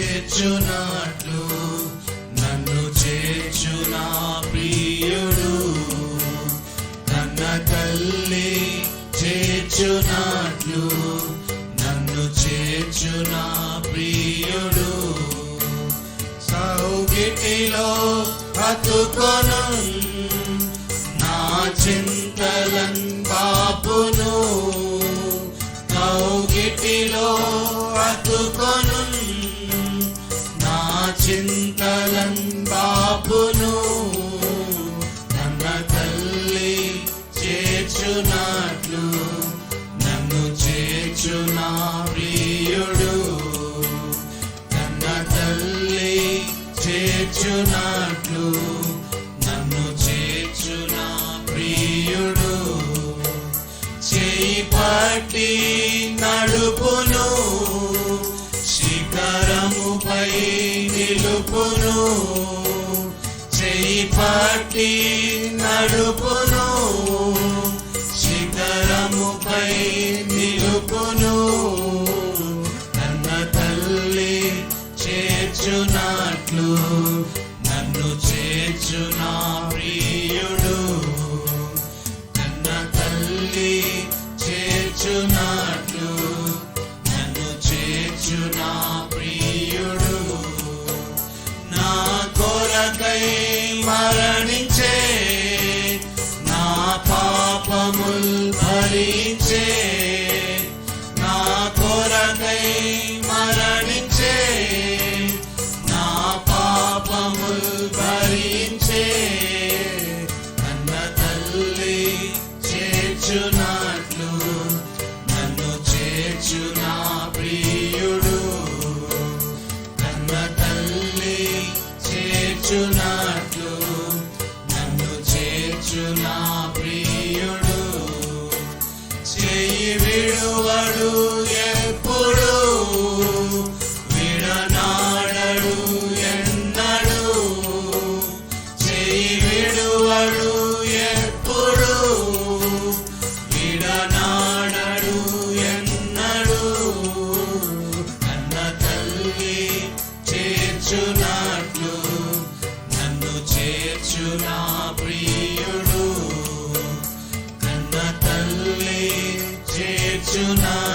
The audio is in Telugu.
చేర్చునట్లు నన్ను చేర్చున ప్రియుడు. కన్న తల్లి చేర్చునట్లు నన్ను చేర్చున ప్రియుడు. సౌగిటిలో బతుకొను నా చింతలన్ పాపును సౌగిటిలో బతుకొను చేర్చునట్లు నన్ను చేర్చున ప్రియుడు. చేయి పట్టి నడుపును శిఖరముపై నిలుపును. చేయి పట్టి నడుపును శిఖరముపై నిలుపును. నన్న తల్లి చేర్చునా భరించే నా కొరకై మరణించే నా పాపముల్ భరించే నన్న తల్లి చేర్చునట్లు నన్ను చేర్చునా ప్రియుడు. కన్న తల్లి చేర్చునట్లు నన్ను చేర్చునా చేర్చునట్లు నన్ను చేర్చునా ప్రియుడు? కన్న తల్లి చేర్చునట్లు